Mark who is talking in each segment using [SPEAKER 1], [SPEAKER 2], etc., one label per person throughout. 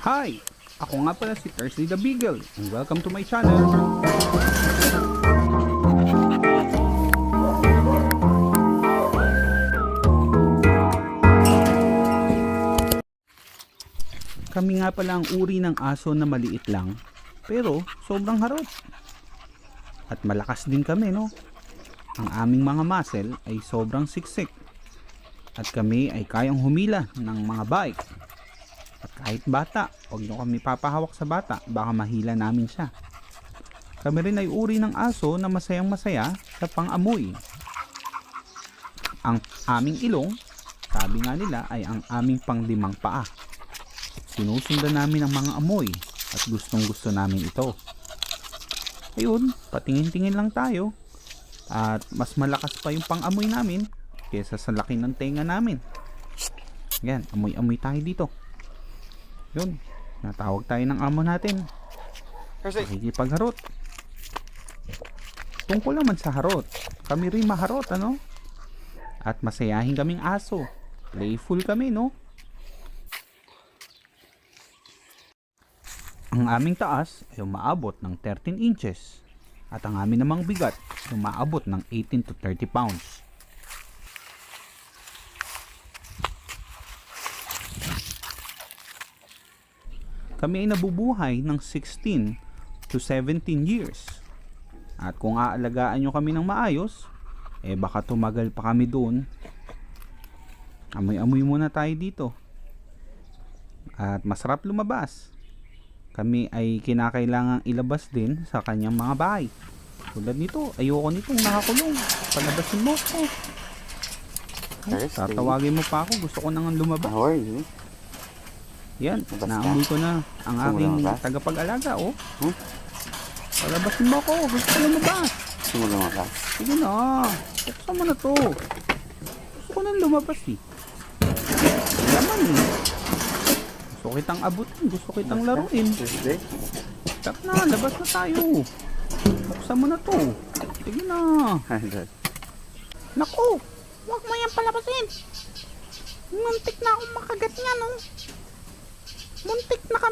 [SPEAKER 1] Hi! Ako nga pala si Thursday the Beagle and welcome to my channel. Kami nga pala ang uri ng aso na maliit lang pero sobrang harot. At malakas din kami no. Ang aming mga muscle ay sobrang siksik. At kami ay kayang humila ng mga bike. Kahit bata, huwag nyo kami papahawak sa bata, baka mahila namin siya. Kami rin ay uri ng aso na masayang masaya sa pang-amoy. Ang aming ilong, sabi nga nila ay ang aming panglimang paa. Sinusundan namin ang mga amoy at gustong gusto namin ito. Ayun, patingin-tingin lang tayo. At mas malakas pa yung pang-amoy namin kesa sa laki ng tenga namin. Yan, amoy-amoy tayo dito. Yun, natawag tayo ng amo natin.
[SPEAKER 2] Kasi,
[SPEAKER 1] Nakikipagharot. Tungkol naman sa harot, kami rin maharot, ano? At masayahin kaming aso. Playful kami, no? Ang aming taas ay umaabot ng 13 inches. At ang aming namang bigat ay umaabot ng 18 to 30 pounds. Kami ay nabubuhay ng 16 to 17 years. At kung aalagaan nyo kami ng maayos, eh baka tumagal pa kami doon. Amoy-amoy muna tayo dito. At masarap lumabas. Kami ay kinakailangang ilabas din sa kanyang mga bahay. Tulad nito, ayoko nitong nakakulong. Palabasin mo ko.
[SPEAKER 2] Thursday.
[SPEAKER 1] Tatawagin mo pa ako, gusto ko nang lumabas.
[SPEAKER 2] how are you?
[SPEAKER 1] Yan, naamoy ko na ang aking tagapag-alaga, oh.
[SPEAKER 2] Hmm?
[SPEAKER 1] Palabasin mo ako, gusto ko lumabas.
[SPEAKER 2] Gusto mo lumabas?
[SPEAKER 1] Sige na, buksan mo na to. Gusto ko nang lumabas eh. Yaman eh. Gusto kitang abutin, gusto kitang laruin. Tap na, labas na tayo. Buksan mo na to. Sige na. Naku, huwag mo yan palabasin. Muntik na akong makagat niya, no?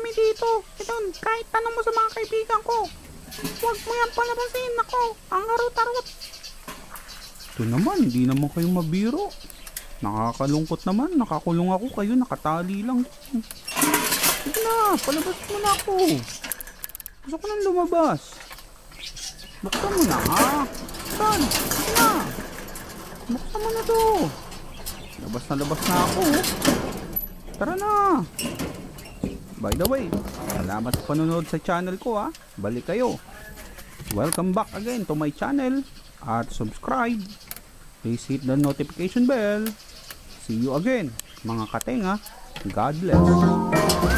[SPEAKER 1] Kami dito. Ito, kahit tanong mo sa mga kaibigan ko. Huwag mo yan palabasin. Nako, ang harot-harot. Ito naman, hindi naman kayo mabiro. Nakakalungkot naman. Nakakulong ako kayo. Nakatali lang. Sige na, palabas mo na ako. Gusto ko nang lumabas. Buksan mo na, ha? Buksan. Sige na. Buksan mo na to. Labas na labas na ako. Tara na. By the way, salamat sa panonood sa channel ko ha. Balik kayo. Welcome back again to my channel. At subscribe. Please hit the notification bell. See you again, mga katenga. God bless.